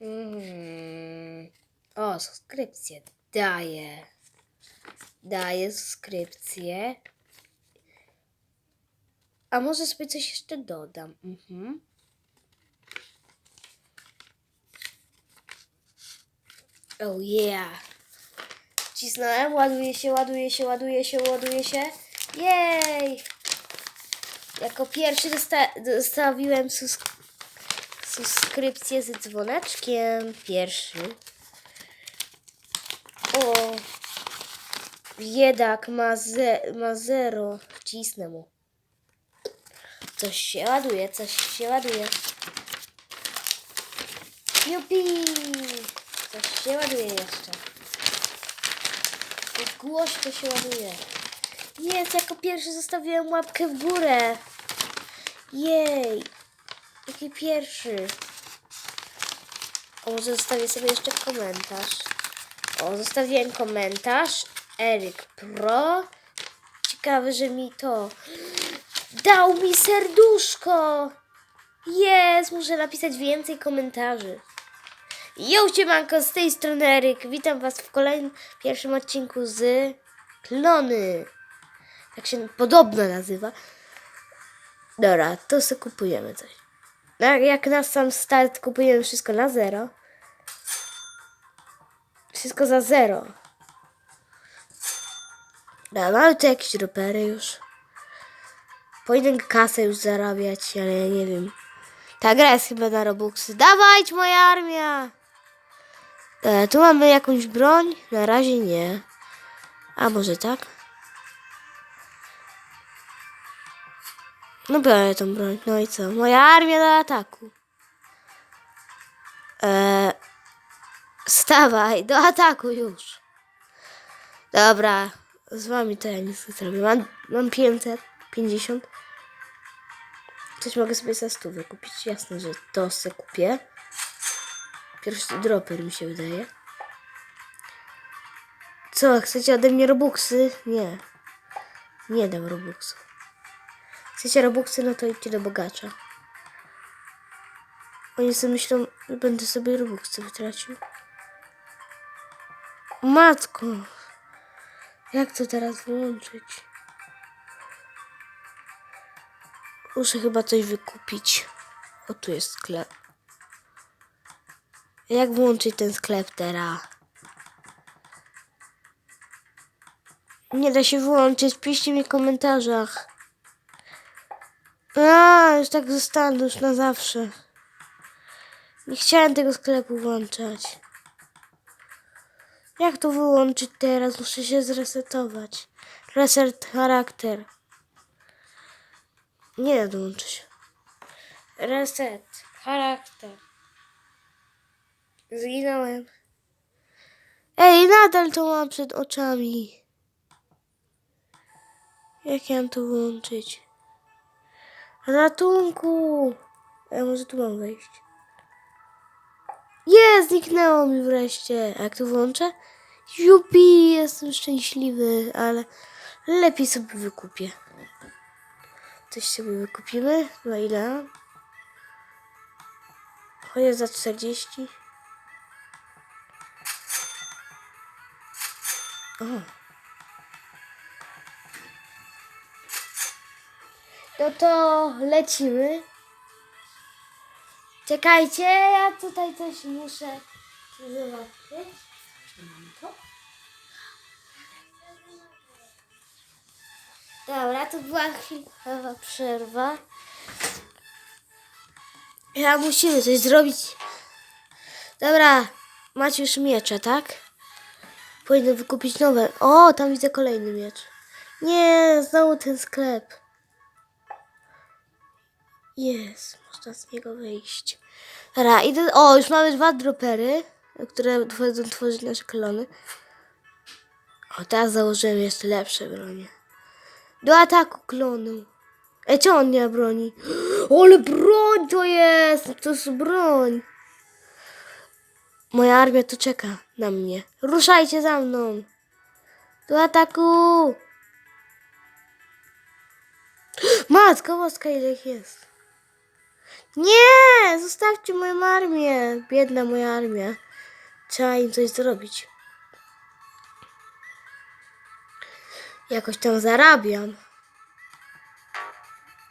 Mm. O, subskrypcję. Daję. Daję subskrypcję. A może sobie coś jeszcze dodam. Mhm. Oh yeah. Cisnąłem, ładuje się, ładuje się, ładuje się, ładuje się. Jej! Jako pierwszy dosta dostawiłem sus subskrypcję z dzwoneczkiem. Pierwszy. O! Biedak ma, ze ma zero. Wcisnę mu. Coś się ładuje, coś się ładuje. Jupi! Coś się ładuje jeszcze. Głośno się ładuje. Jest, jako pierwszy zostawiłem łapkę w górę. Jej. Jaki pierwszy. O, zostawię sobie jeszcze komentarz. O, zostawiłem komentarz. Eryk Pro. Ciekawe, że mi to dał mi serduszko. Jest, muszę napisać więcej komentarzy. Jo, siemanko, z tej strony Eryk. Witam was w kolejnym, pierwszym odcinku z Klony. Jak się podobno nazywa. Dobra, to sobie kupujemy coś. No, Jak na sam start kupujemy wszystko na zero. Wszystko za zero. Dobra, mamy tu jakieś ropery już. Powinien kasę już zarabiać, ale ja nie wiem. Ta gra jest chyba na Robuxy. Dawajcie moja armia! E, tu mamy jakąś broń? Na razie nie. A może tak? No biorę tą broń. No i co? Moja armia do ataku. E, stawaj, do ataku już. Dobra, z wami to ja nic nie zrobię. Mam, mam 550. Coś mogę sobie za stówę kupić. Jasne, że to se kupię. Pierwszy dropper mi się wydaje. Co, chcecie ode mnie robuxy? Nie. Nie dam robuxów. Chcecie robuxy, no to idźcie do bogacza. Oni sobie myślą, że będę sobie robuxy wytracił. Matko. Jak to teraz wyłączyć? Muszę chyba coś wykupić. O, tu jest sklep. Jak włączyć ten sklep teraz? Nie da się włączyć, piszcie mi w komentarzach. A, już tak zostanę już na zawsze. Nie chciałem tego sklepu włączać. Jak to wyłączyć teraz? Muszę się zresetować. Reset charakter. Nie da dołączyć. Reset charakter. Zginąłem. Ej, nadal to mam przed oczami. Jak ja mam to wyłączyć? Ratunku! Ja może tu mam wejść. Jest, zniknęło mi wreszcie. A jak to włączę? Jupi, jestem szczęśliwy, ale lepiej sobie wykupię. Coś sobie wykupimy. Na ile? Chociaż za 40. O. No to lecimy. Czekajcie, ja tutaj coś muszę zobaczyć. Dobra, to była chwilowa przerwa. Ja musimy coś zrobić. Dobra, macie już miecze, tak? Powinno wykupić nowe. O, tam widzę kolejny miecz. Nie, znowu ten sklep. Jest, można z niego wyjść. Dobra, idę. O, już mamy dwa dropery, które będą tworzyć nasze klony. O, teraz założyłem jeszcze lepsze bronie. Do ataku klonu. Ej, czemu on nie broni? Ale broń to jest! To jest broń. Moja armia tu czeka na mnie. Ruszajcie za mną. Do ataku! Matko boska, ile ich jest. Nie! Zostawcie moją armię. Biedna moja armia. Trzeba im coś zrobić. Jakoś tam zarabiam.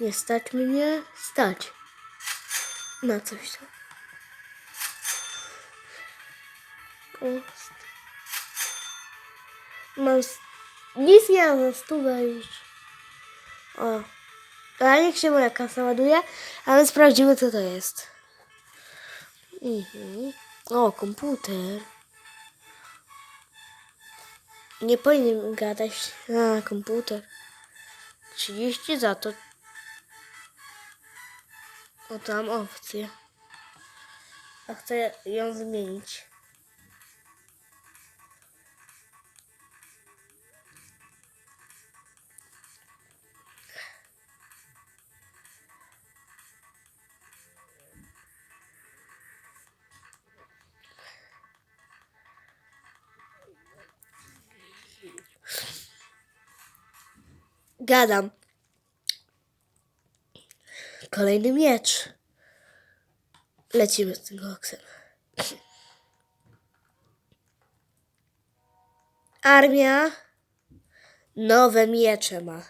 Nie stać mnie? Stać. Na coś tam. Mam... Nic nie mam na już. O. Ale niech się moja kasa ładuje, a my sprawdzimy co to jest. Mhm. O, komputer. Nie powinien gadać. A, komputer. 30 za to. O, tam opcję. A chcę ją zmienić. Gadam. Kolejny miecz. Lecimy z tym koksem. Armia nowe miecze ma.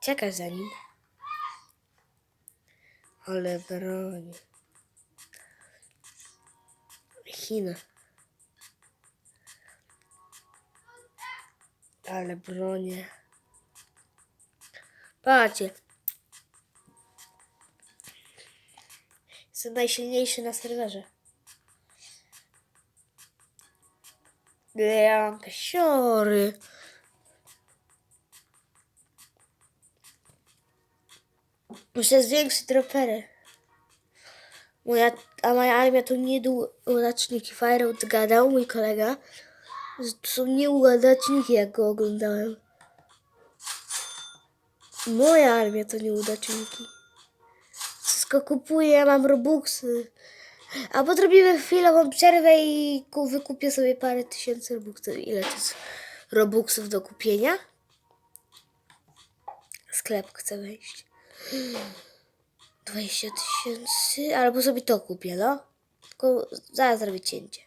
Czekaj za nim. Ale broń. Chiny. Ale bronie. Patrzcie. Jestem najsilniejszy na serwerze. Ja, siory. Muszę zwiększyć dropery. Moja, a moja armia to nieudatniki. Fireout gadał, mój kolega. To są nieudatniki, jak go oglądałem. Moja armia to nieudatniki. Wszystko kupuję, ja mam robuxy. A podrobimy chwilową przerwę i ku- wykupię sobie parę tysięcy robuxów. Ile to jest robuxów do kupienia? Sklep chcę wejść. 20 tysięcy, albo sobie to kupię, no. Tylko zaraz zrobię cięcie.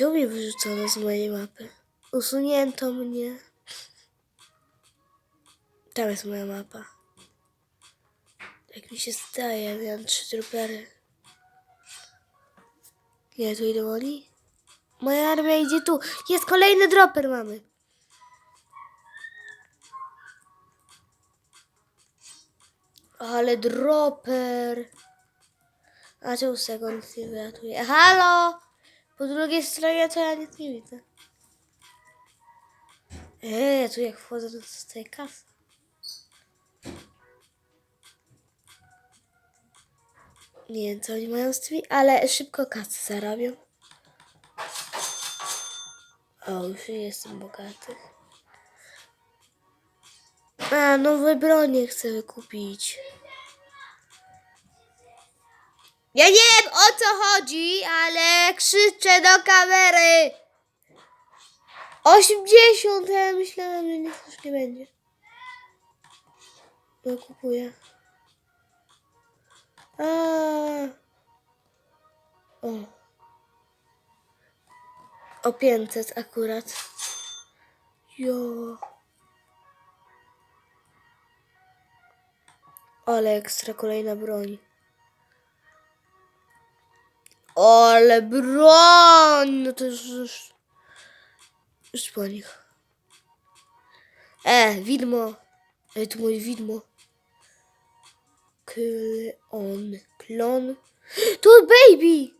Mnie wyrzucono z mojej mapy? Usunięto mnie. Tam jest moja mapa. Jak mi się zdaje, miałam trzy dropery. Nie, tu idą oni? Moja armia idzie tu. Jest kolejny dropper mamy. Ale dropper. A czemu z nie wylatuje? Halo! Po drugiej stronie to ja nic nie widzę. Eee, tu jak wchodzę, to dostaję kasę. Nie wiem, co oni mają z tymi, ale szybko kasy zarabią. O, już jestem bogaty. A, nowe bronie chcę wykupić. Ja nie wiem o co chodzi, ale krzyczę do kamery. 80, ja myślałam, że nic już nie będzie. No kupuję. A. O. O 500 akurat. Jo. Ale ekstra kolejna broń. Ale broń! No to już, już, już po nich. E, widmo. Ej, tu moje widmo. Klon. Klon. Tu baby!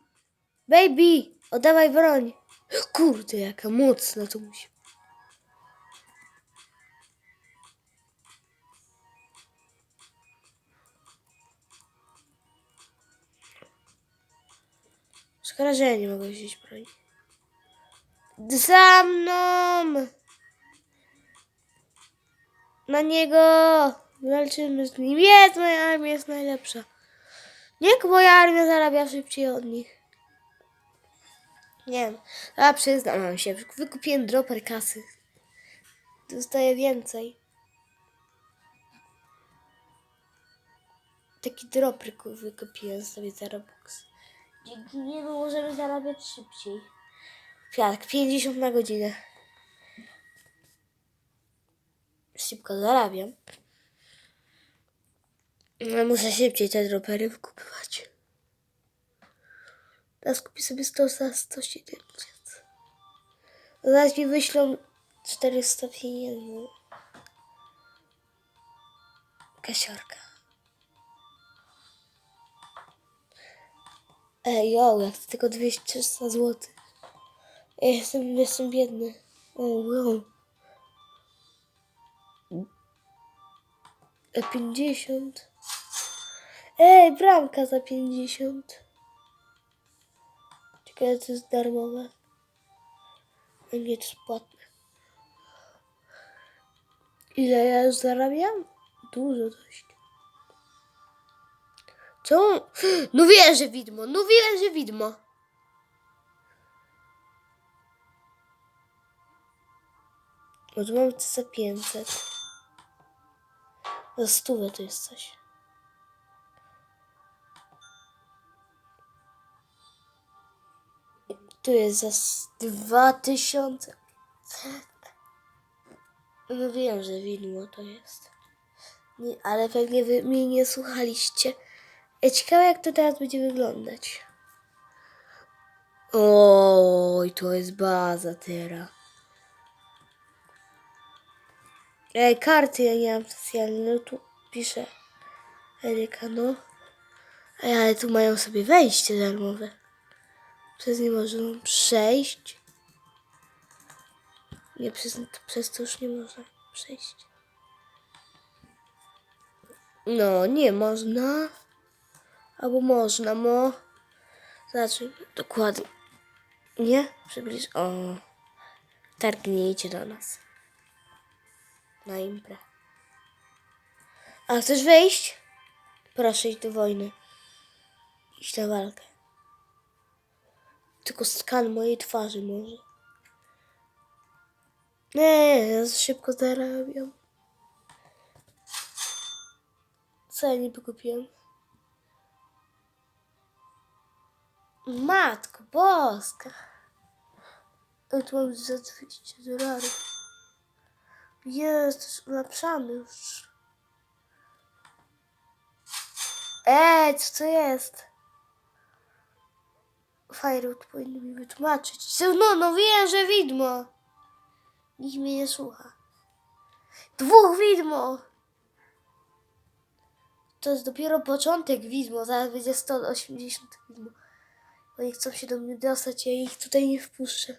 Baby! Oddawaj broń. Kurde, jaka mocna to musi. Szkoda, że ja nie mogę wziąć broni. Za mną! Na niego! Walczymy z nim. Jest, moja armia jest najlepsza. Niech moja armia zarabia szybciej od nich. Nie wiem. A przyznam się, wykupiłem dropper kasy. dostaję więcej. Taki dropryk wykupiłem sobie za Robux. Dzięki niemu możemy zarabiać szybciej. Tak, 50 na godzinę. Szybko zarabiam. No, muszę szybciej te dropery wykupywać. Teraz kupię sobie 100 za 170. Zaraz mi wyślą 400 pieniędzy. Kasiorka. Ej, jo, jak to tylko 200 zł. Ja jestem, jestem biedny. O, wow. E, 50. Ej, bramka za 50. Ciekawe, to jest darmowe. A nie, to jest płatne. Ile ja już zarabiam? Dużo dość. Co? No wiem, że widmo. No wiem, że widmo. Mam to za 500. Za stówę to jest coś. Tu jest za s- 2000. No wiem, że widmo to jest. Nie, ale pewnie wy mnie nie słuchaliście. Ciekawe jak to teraz będzie wyglądać. Oj, to jest baza teraz. Ej, karty ja nie mam specjalne. No tu piszę Eryka, no. Ej, ale tu mają sobie wejście darmowe. Przez nie można przejść. Nie, przez, przez to już nie można przejść. No, nie można. Albo można, mo. Zacznij dokładnie. Nie? Przybliż. O. Targnijcie do nas. Na imprę. A chcesz wejść? Proszę iść do wojny. Iść na walkę. Tylko skan mojej twarzy może. Nie, ja za szybko zarabiam. Co ja niby kupiłem? Matko boska. Ja tu mam za 200 dolarów. Jest, ulepszany już. Ej, co to jest? Firewall powinny mi wytłumaczyć. No, no wiem, że widmo. Nikt mnie nie słucha. Dwóch widmo. To jest dopiero początek widmo. Zaraz będzie 180 widmo. Oni chcą się do mnie dostać, ja ich tutaj nie wpuszczę.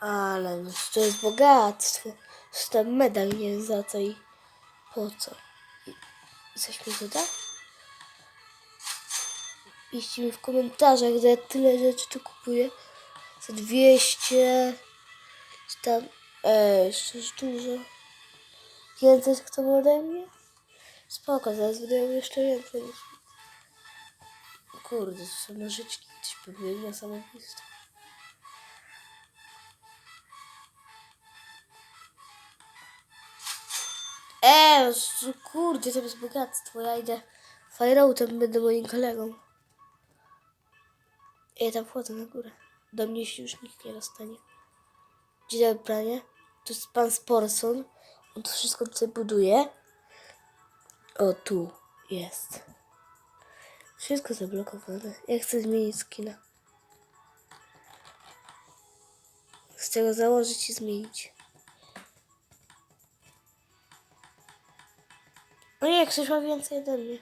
Ale no, to jest bogactwo. Dostałem medal, nie wiem za co i po co. Coś mi doda? Piszcie mi w komentarzach, że ja tyle rzeczy tu kupuję. Za 200. Czy tam. E, jeszcze jest dużo. Więcej chcą ode mnie? Spoko, zaraz wydają jeszcze więcej. Kurde, to są nożyczki. Coś powiem na samobójstwo. Co- kurde, to jest bogactwo. Ja idę Fireoutem, będę moim kolegą. Ja tam wchodzę na górę. Do mnie się już nikt nie dostanie. Gdzie dobry pranie? Tu jest pan Sporson. On to wszystko tutaj buduje. O, tu jest. Wszystko zablokowane. Ja chcę zmienić skina. Chcę go założyć i zmienić. No nie, ktoś ma więcej ode mnie.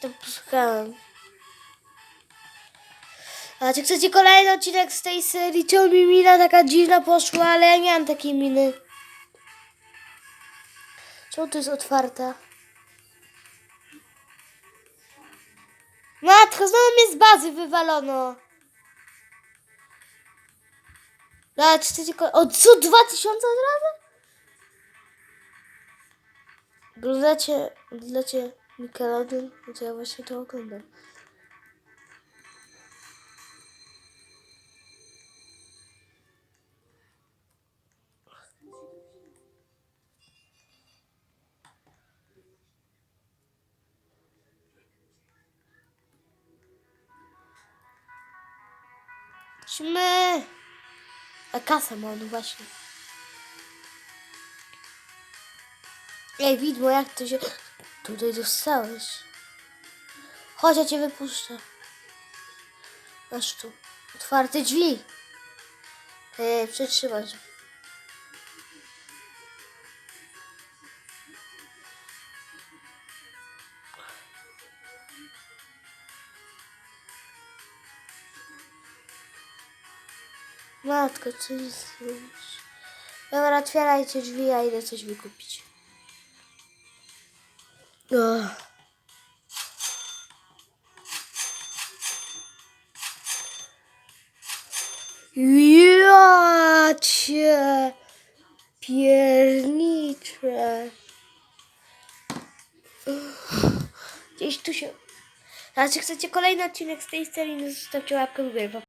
Tam posłuchałem. A czy chcecie kolejny odcinek z tej serii? Czemu mi mina taka dziwna poszła, ale ja nie mam takiej miny. Czemu to jest otwarte? Matko, znowu mnie z bazy wywalono. A czy chcecie kolejny? O, co? 2000 od razu? Oglądacie, oglądacie Nickelodeon? To ja właśnie to oglądam. Idźmy! A kasa mam, no właśnie. Ej, widmo, jak ty się tutaj dostałeś? Chodź, ja cię wypuszczę. Masz tu. Otwarte drzwi. Ej, przetrzymaj. się. Matko, co jest? Dobra, otwierajcie drzwi, ja idę coś wykupić. Ugh. Ja cię pierniczę. Gdzieś tu się... A czy chcecie kolejny odcinek z tej serii, no zostawcie łapkę w górę.